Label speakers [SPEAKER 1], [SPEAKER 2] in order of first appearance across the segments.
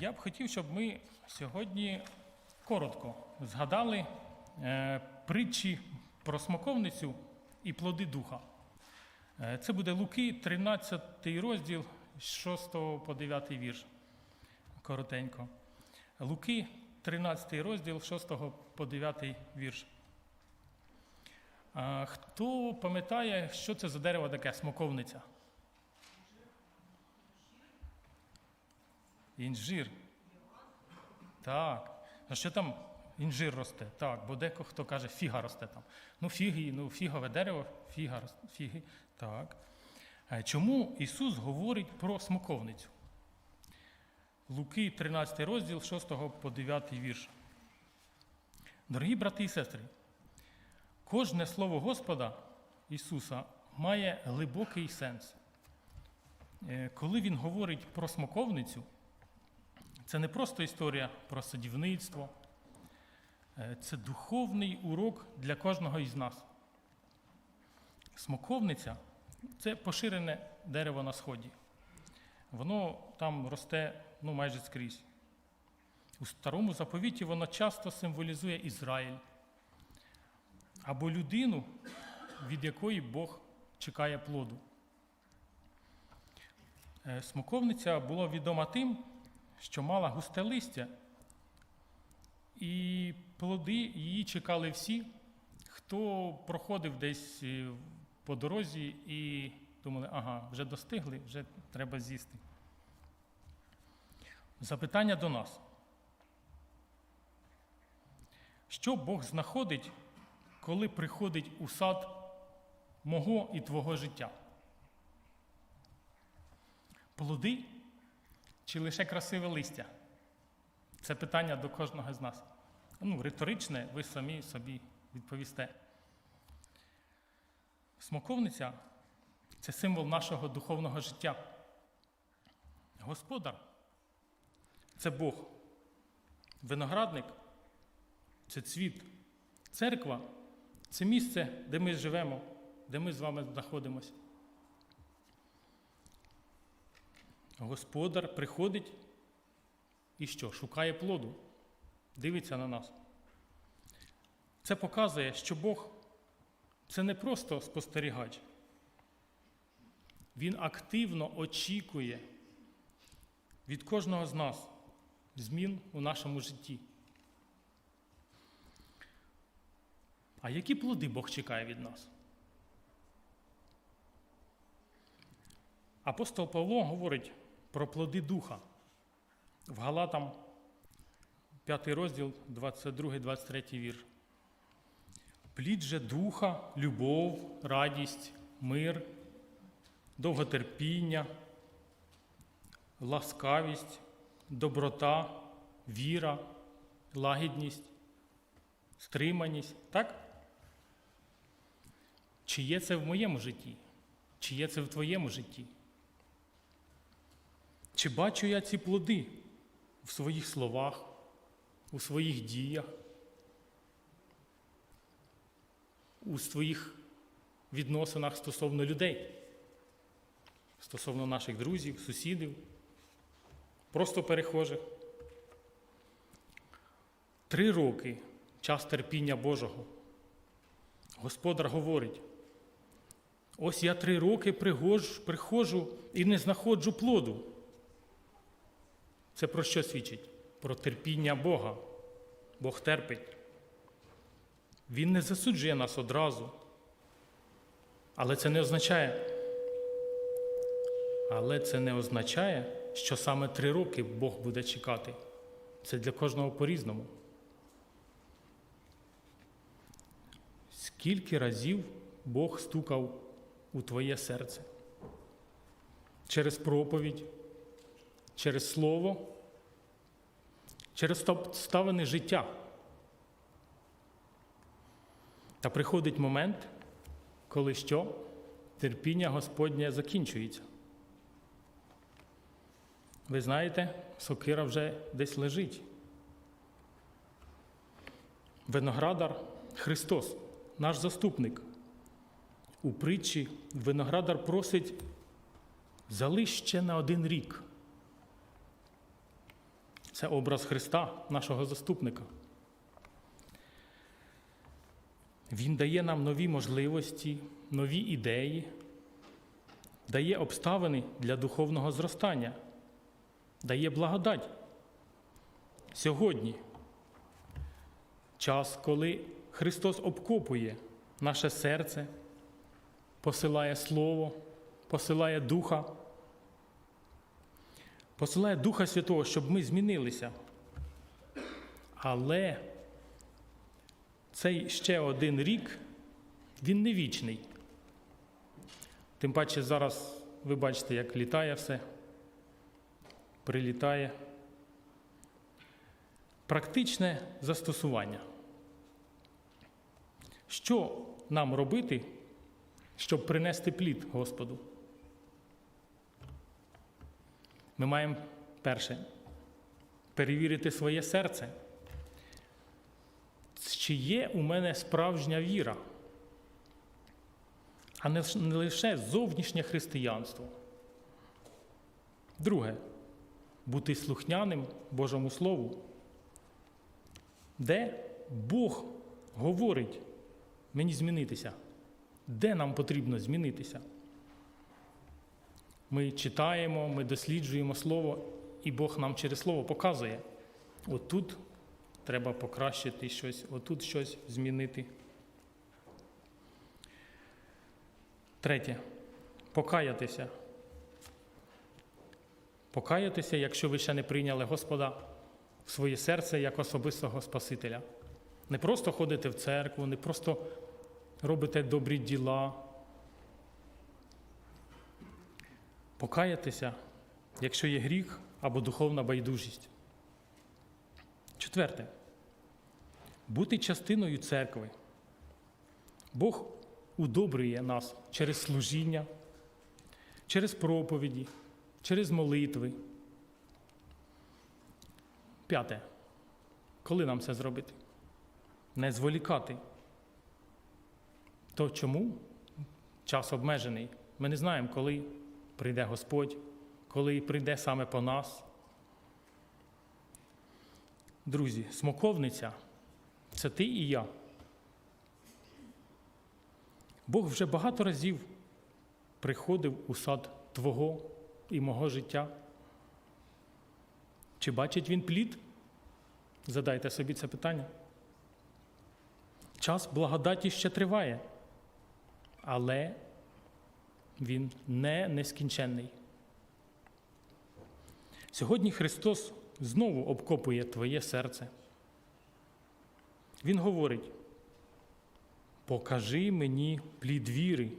[SPEAKER 1] Я б хотів, щоб ми сьогодні коротко згадали е, притчі про смоковницю і плоди духа. Е, Це буде Луки, 13 розділ з 6 по 9 вірш. Коротенько. Луки, 13 розділ, 6 по 9 вірш. Хто пам'ятає, що це за дерево таке смоковниця? Інжир. Так. А що там інжир росте? Так, бо дехто каже, фіга росте там. Ну, фіги, ну, фігове дерево, фіга, фіги. Так. Е, Чому Ісус говорить про смоковницю? Луки, 13 розділ, 6 по 9 вірш. Дорогі брати і сестри, кожне слово Господа Ісуса має глибокий сенс. Е, Коли Він говорить про смоковницю, це не просто історія про садівництво, е, це духовний урок для кожного із нас. Смоковниця це поширене дерево на сході. Воно там росте ну, майже скрізь. У старому заповіті воно часто символізує Ізраїль або людину, від якої Бог чекає плоду. Е, Смоковниця була відома тим, що мала густе листя, і плоди її чекали всі, хто проходив десь е, по дорозі і думали, ага, вже достигли, вже треба з'їсти. Запитання до нас. Що Бог знаходить, коли приходить у сад мого і твого життя? Плоди чи лише красиве листя? Це питання до кожного з нас. Ну, риторичне, ви самі собі відповісте. Смоковниця це символ нашого духовного життя. Господар це Бог. Виноградник це цвіт. Церква це місце, де ми живемо, де ми з вами знаходимося. Господар приходить і що? Шукає плоду, дивиться на нас. Це показує, що Бог це не просто спостерігач. Він активно очікує від кожного з нас змін у нашому житті. А які плоди Бог чекає від нас? Апостол Павло говорить про плоди духа в Галатам 5 розділ, 22-23 вір. Плід же духа, любов, радість, мир, довготерпіння, ласкавість, доброта, віра, лагідність, стриманість. Так? Чи є це в моєму житті? Чи є це в твоєму житті? Чи бачу я ці плоди в своїх словах, у своїх діях, у своїх відносинах стосовно людей, стосовно наших друзів, сусідів, просто перехожих? Три роки час терпіння Божого. Господар говорить: ось я три роки пригож- приходжу і не знаходжу плоду. Це про що свідчить? Про терпіння Бога. Бог терпить. Він не засуджує нас одразу. Але це не означає. Але це не означає, що саме три роки Бог буде чекати. Це для кожного по-різному. Скільки разів Бог стукав у твоє серце? Через проповідь, через слово, через обставини життя. Та приходить момент, коли що? Терпіння Господнє закінчується. Ви знаєте, сокира вже десь лежить. Виноградар Христос, наш заступник. У притчі виноградар просить залиш ще на один рік. Це образ Христа, нашого заступника. Він дає нам нові можливості, нові ідеї, дає обставини для духовного зростання, дає благодать. Сьогодні час, коли Христос обкопує наше серце, посилає Слово, посилає Духа, посилає Духа Святого, щоб ми змінилися. Але цей ще один рік, він не вічний. Тим паче зараз ви бачите, як літає все, прилітає. Практичне застосування. Що нам робити, щоб принести плід Господу? Ми маємо перше перевірити своє серце. Чи є у мене справжня віра, а не лише зовнішнє християнство. Друге бути слухняним Божому Слову, де Бог говорить мені змінитися, де нам потрібно змінитися. Ми читаємо, ми досліджуємо Слово, і Бог нам через Слово показує. Отут треба покращити щось, отут щось змінити. Третє. Покаятися. Покаятися, якщо ви ще не прийняли Господа в своє серце як особистого Спасителя. Не просто ходите в церкву, не просто робите добрі діла. Покаятися, якщо є гріх або духовна байдужість. Четверте. Бути частиною церкви. Бог удобрює нас через служіння, через проповіді, через молитви. П'яте. Коли нам це зробити? Не зволікати. То чому час обмежений? Ми не знаємо, коли прийде Господь, коли прийде саме по нас. Друзі, смоковниця це ти і я. Бог вже багато разів приходив у сад Твого і мого життя. Чи бачить він плід? Задайте собі це питання. Час благодаті ще триває, але він не нескінченний. Сьогодні Христос знову обкопує твоє серце. Він говорить: покажи мені плід віри,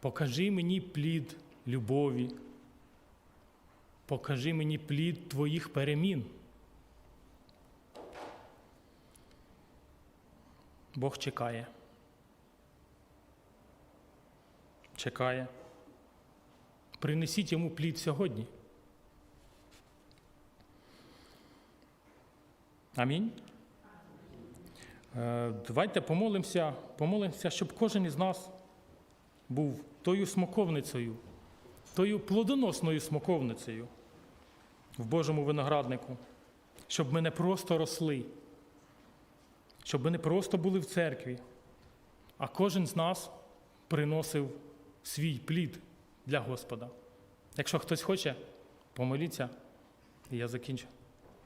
[SPEAKER 1] покажи мені плід любові, покажи мені плід твоїх перемін. Бог чекає. Чекає. Принесіть йому плід сьогодні. Амінь. Е, Давайте помолимося, помолимося, щоб кожен із нас був тою смоковницею, тою плодоносною смоковницею в Божому винограднику, щоб ми не просто росли, щоб ми не просто були в церкві, а кожен з нас приносив свій плід для Господа. Якщо хтось хоче, помоліться, і я закінчу.